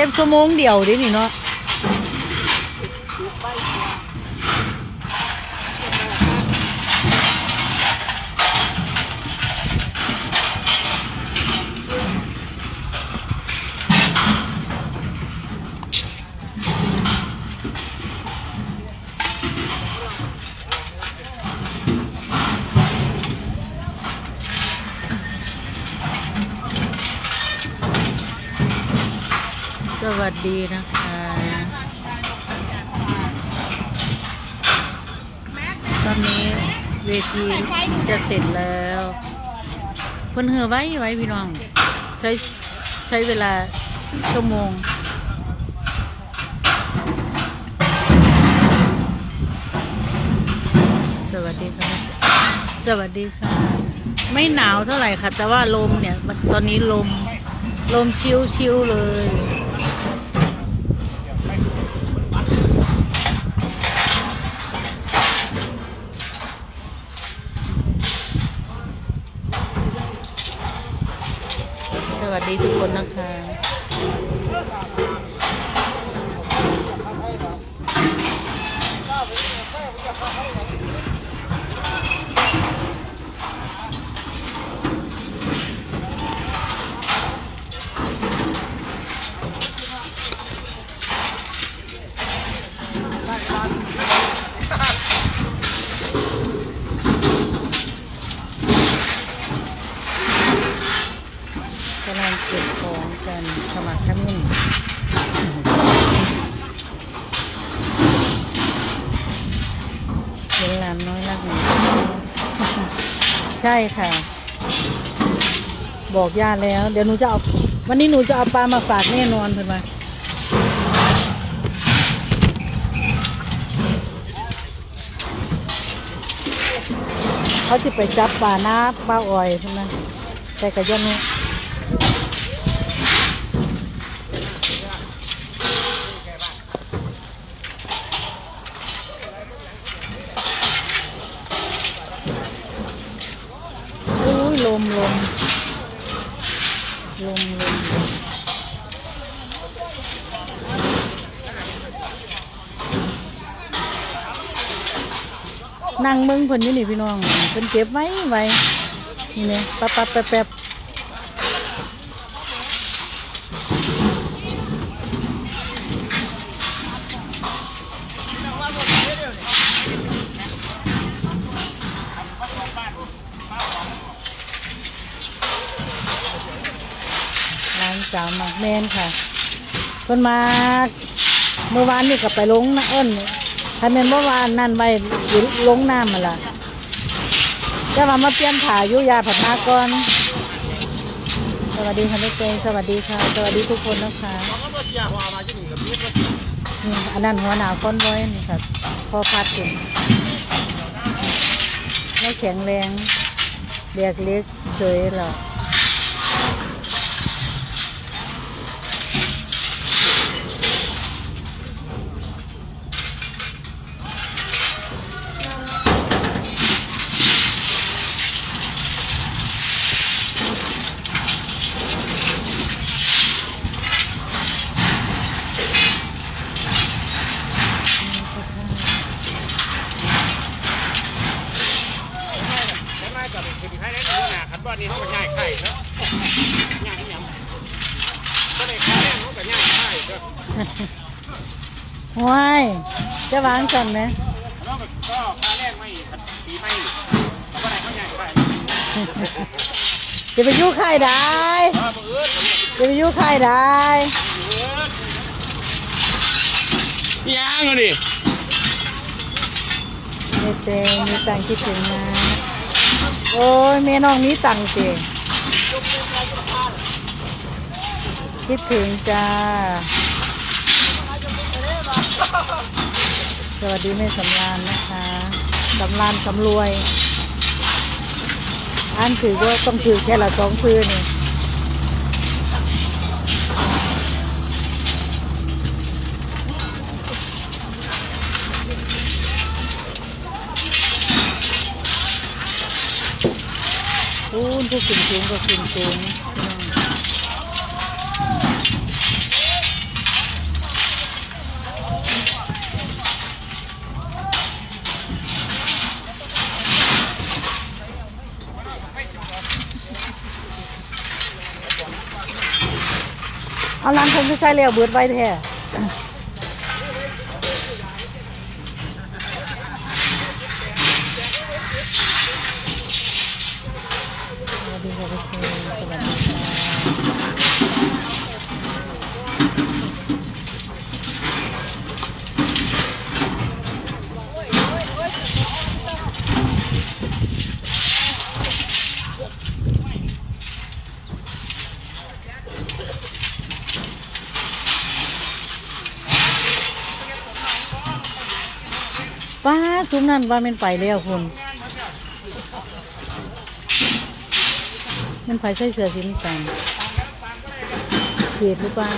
เก็บชั่วโมงเดียวดินี่เนาะ วัสดีนะคะ ตอนนี้เวทีจะเสร็จแล้วเพิ่นเหือไว้ไว้พี่น้อง ใช้ใช้เวลาชั่วโมงสวัสดีค่ะสวัสดีค่ะไม่หนาวเท่าไหร่ค่ะ แต่ว่าลมเนี่ย ตอนนี้ลม ลมชิวชิวๆเลย ดีทุกคนนะคะ กำลังเก็บของกันสมัครขมิ้นเห็นหลานน้อยรักหนู ใช่ค่ะ บอกย่าแล้ว เดี๋ยวหนูจะเอา วันนี้หนูจะเอาปลามาฝากแน่นอนเพื่อนมาเขาจะไปจับปลาหน้าปลาอ่อยใช่ไหมแต่กระยันนี้อุ้ยล มลมลมนั่งมึงเพิ่นอยู่นี่พี่น้องเพิ่นเก็บไว้ไว้นี่เนี่ยปั๊บปั๊บแป๊บแป๊บาวหมักแมนค่ะเพิ่นมาเมื่อวานนี่ก็ไปลงนะเอิ้นถ้าแมนเมื่อวานนั่นไว้อยู่ลงน้ำมาละจะมามาเปลี่ยนถ่ายยุยาผัดมาก่อน สวัสดีค่ะลูกเตงสวัสดีค่ะ สวัสดีทุกคนนะคะนี่อันนั้นหัวหนาวก้อนไว้นี่ค่ะพอพัดถึงไม่แข็งแรงเด็กเล็กเฉยหรอก นาคันบ้านนี้เขาก็ย่ายไข่เนาะย่ายอีหยังก็ได้ค่าแรงเขาก็ย่ายไข่เนาะห้วยจะวางสั่นไหมแล้วก็ก็ค่าแรงไม่ปีไม่แต่ว่าไหนเขาย่ายไข่จะไปยุ่งใครได้ถ้าบ่เอิ้นจะไปยุ่งใครได้ย่างเอาดิเมเตงมีตังค์คิดถึงนะ โอ้ยแม่น้องมีตังค์เจคิดถึงจ้า สวัสดีแม่สำรานนะคะสำรานสำรวย อันถือว่าต้องถือแค่ละสองซื้อนี่ นผู้ขึ้นสูงก็ขึ้นสูงเอาลานผมจะใช้แล้วเบิดไว้แท้ ป้าทุมนั่นว่าเป็นไปแล้วคุณมันไผใส่เสื้อสีน้ำตาลเกลียดหรือเปล่า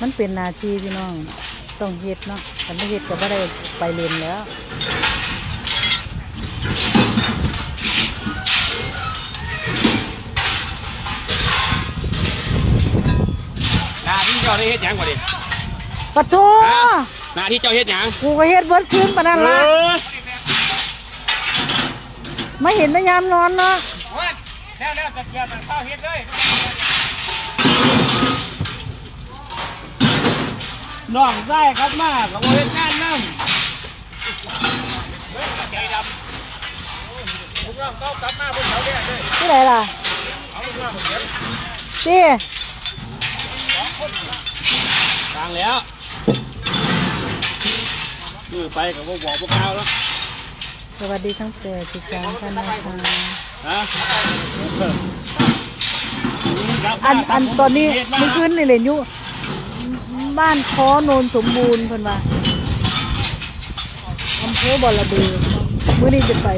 มันเป็นนาทีพี่น้อง ต้องเฮ็ดเนาะถ้าไม่เฮ็ดก็ไม่ได้ไปเรียนแล้วหน้าที่เจ้าได้เฮ็ดหยังกว่าดิปะโถฮะหน้าที่เจ้าเฮ็ดหยังกูก็เฮ็ดเบิดคืนปะนั่นละเออไม่เห็นแต่ยามนอนเนาะว่าแล้วแล้วจะเกี่ยวกับข้าวเฮ็ดเลย น้องได้ครับมากับเฮ็ดงานน้ำเฮ้ยใจดำลูกน้องเขากลับมาเพิ่นเขาเรียกเลยที่ไหนล่ะเอาลูกน้องเก็บที่ทางแล้วมือไปกับพวกบอกพวกเขาแล้วสวัสดีทั้งแปดสิบสามท่านนะคะฮะอันอันตอนนี้เมื่อคืนนี่เล่นอยู่ บ้านคอโนนสมบูรณ์เพิ่นว่าอำเภอบ่อระเบือมื้อนี้จะไป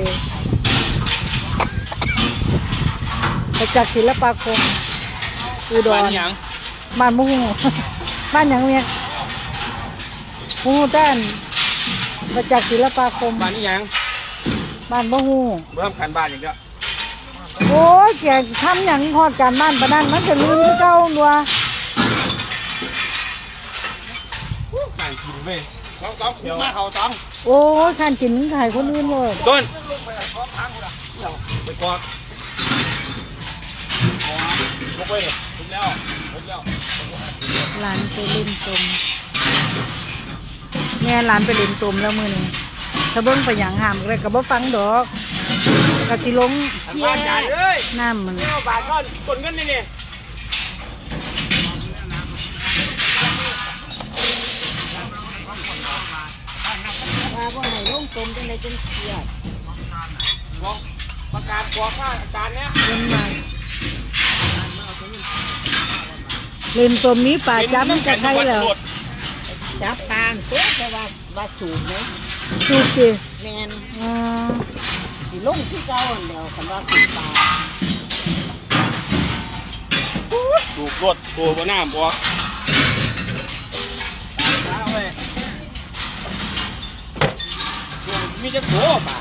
ไปจากศิลปาคมอุดบ้านรหยังบ้านมุ้งบ้านหยังเนี่ยมุ้งด้านมาจากศิลปาคมบ้านนี้หยังบ้านมุ้งเริ่มขันบ้านอย่างเดียวโอ้ยแกทำหยังหอดการบ้านปะนั่นมันจะลืมคือเก่าดัวต่างกินเว้ยเราต้องเดี๋ยวมาเขาต้อง โอ้ยขันกินมึงขายคนอื่นเลย ต้นไปกอดลงไปเลยลุกแล้วลุกแล้วหลานไปเล่นตมแม่หลานไปเล่นตมแล้วมือหนึงถ้าเบิ้งไปหยังหามก็เลยก็บ่ฟังดอกกะสิลงขันบ้านจานเลยน้ำมัน เที่ยวบาทก้อนกดเงินนี่นี่ ว่าบ่ให้ลงตมจังได๋จังเสียดบอกประกาศบอกว่าอาจารย์เนี้ยเล่นมาเล่นตมนี้ป่าจับมันจะใครแล้วจับปานเพื่อแต่ว่าว่าสูงไหมสูบสิแมนอ่าสิลงที่เก่าอันเดียวคันว่าสูงปานถูกรถตัวบนน้ำบอก มีจะโผล่มา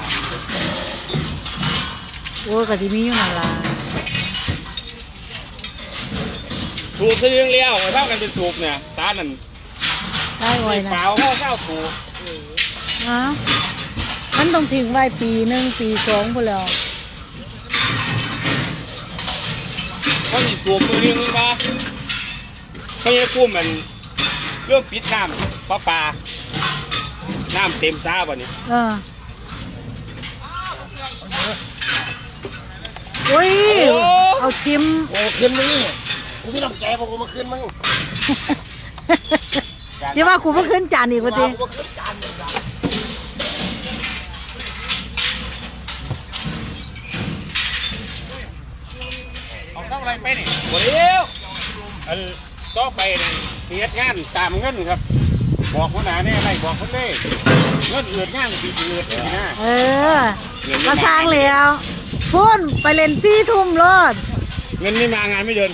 โอ้ยก็สิมีอยู่นั่นล่ะถูกคือเรื่องเลี้ยวเท่ากันเป็นถูกเนี่ยตานั่นได้ไว้ไม่นะเปล่าเข้าเข้าถูกอ้าวมันต้องทิ้งไว้ปีหนึ่งปีสองพุ่นแล้วเขาหยิบถูกมือนึงมาเขาจะกู้มันเรื่องปิดน้ำปลาปลาน้ำเต็มซาบ่นี่เออ โอ้ยเอาชิม โอ้ขึ้นมึงนี่กูไม่ต้องแกบอกกูมาขึ้นมึงที่ว่ากูเพิ่งขึ้นจานอีกวันทีกูขึ้นจานมึงเอาเข้าอะไรไปนี่บ่เลี้ยวอันต่อไปนี่เฮ็ดงานตามเงินครับ บอกคนหนาแน่ไรบอกคนเล่เงินเอือดงานปีเอือดนี่นะเออมาสร้างแล้ว พุ่นไปเล่นซีทุ่มรอดเงินนี่มางานไม่เดิน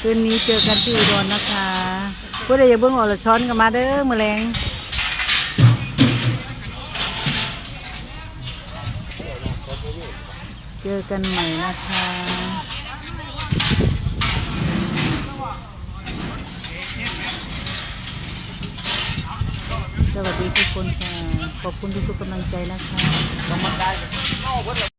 คืนนี้เจอกันที่อุดรนะคะผู้ใดอยากเบิ้งออละช้อนกันมาเด้อมือแรงเจอกันใหม่นะคะ สวัสดีทุกคนค่ะ ขอบคุณทุกๆกำลังใจนะคะ